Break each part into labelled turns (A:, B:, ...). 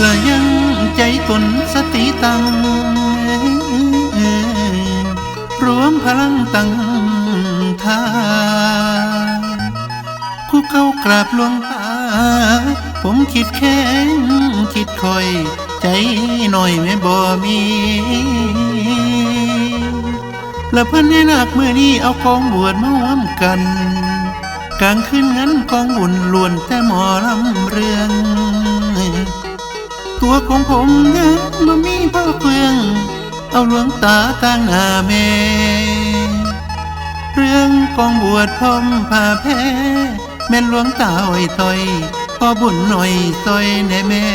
A: และยังใจตนสติตังรวมพลังตั้งทานผู้เข้ากราบหลวงตา ผมคิดแค้นคิดคอย ใจหน่อยไม่บ่มีและพื่อนให้นักเมื่อนี้เอากองบวชมาร่วมกัน กลางคืนงั้นกองบุญล้วนแต่หมอลำเรือง ตัวของผมนั้นบ่มีพ่อเพื่อง เอาหลวงตาตั้งหน้าแม่เรื่องกองบวชพมผ่าแพ้ แม่นหลวงตาอ้อยต่อยพอบุญหน่อยซอยแน่แม่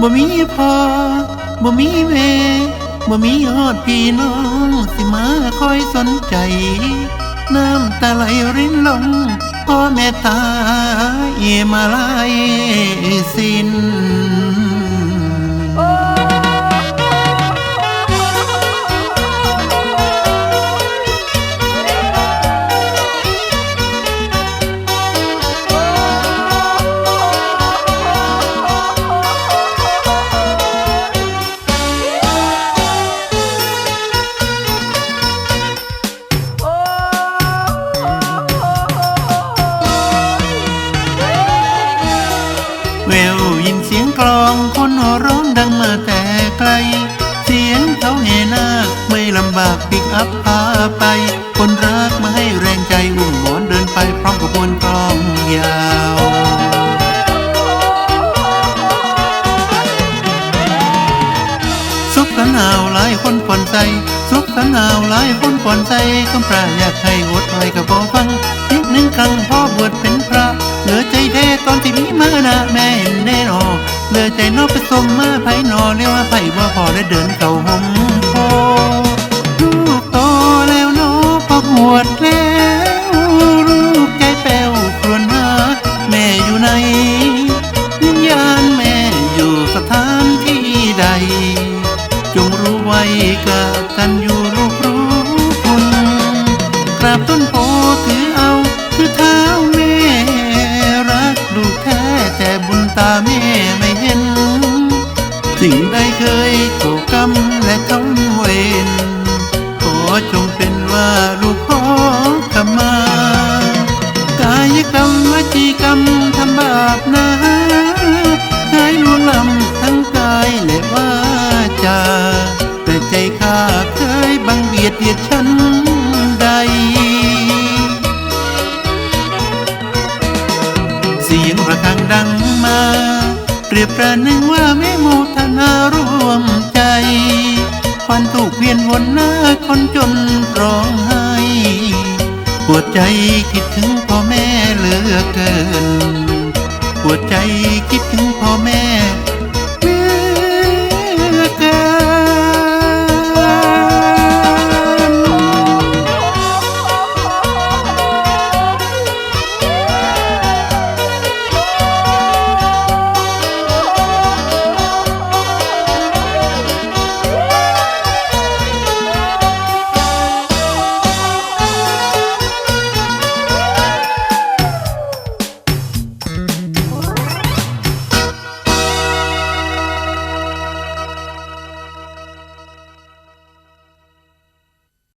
A: บ่มีพ่อบ่มีแม่บ่มีฮอดพี่น้อง สิมาคอยสนใจ น้ำตาไหลรินลง พ่อแม่ตายมาลายสิ้น กลองคนร้องดังมาแต่ไกล เสียงเขาเฮนาไม่ลำบากปิกอัพพาไป คนรักมาให้แรงใจอุ้มหมอนเดินไปพร้อมกับมวลกลองยาวสุขสันหาวหลายคนผ่อนใจสุขสันหาวหลายคนผ่อนใจคำปราอยากให้อดไว้กับบอฟังนิดหนึ่งครั้งพ่อบวชเป็นพระ เหลือใจแท้ตอนที่มีมานะแม่ เลือใจนอกไปส่งมาไผนอเรียกว่าไผว่าพอได้เดินเก่าห่มโพลูกโตแล้วนอพอหวดแล้วลูกใจแป้วครวนหาแม่อยู่ไหนวิญญาณแม่อยู่สถานที่ใด จงรู้ไว้กัำเวรขอจงเป็นว่าลูกขอขมากายกรรมวจีกรรมทำบาปนะหายลวงลำทั้งกายและวาจาแต่ใจข้าเคยบังเบียดเบียดฉันใดเสียงระฆังดังมาเปรียบประหนึ่งว่าแม่โมทนาร่วมใจ ควันถูกเวียนวนหน้าคนจนร้องไห้ปวดใจคิดถึงพ่อแม่เหลือเกิน ปวดใจคิดถึงพ่อแม่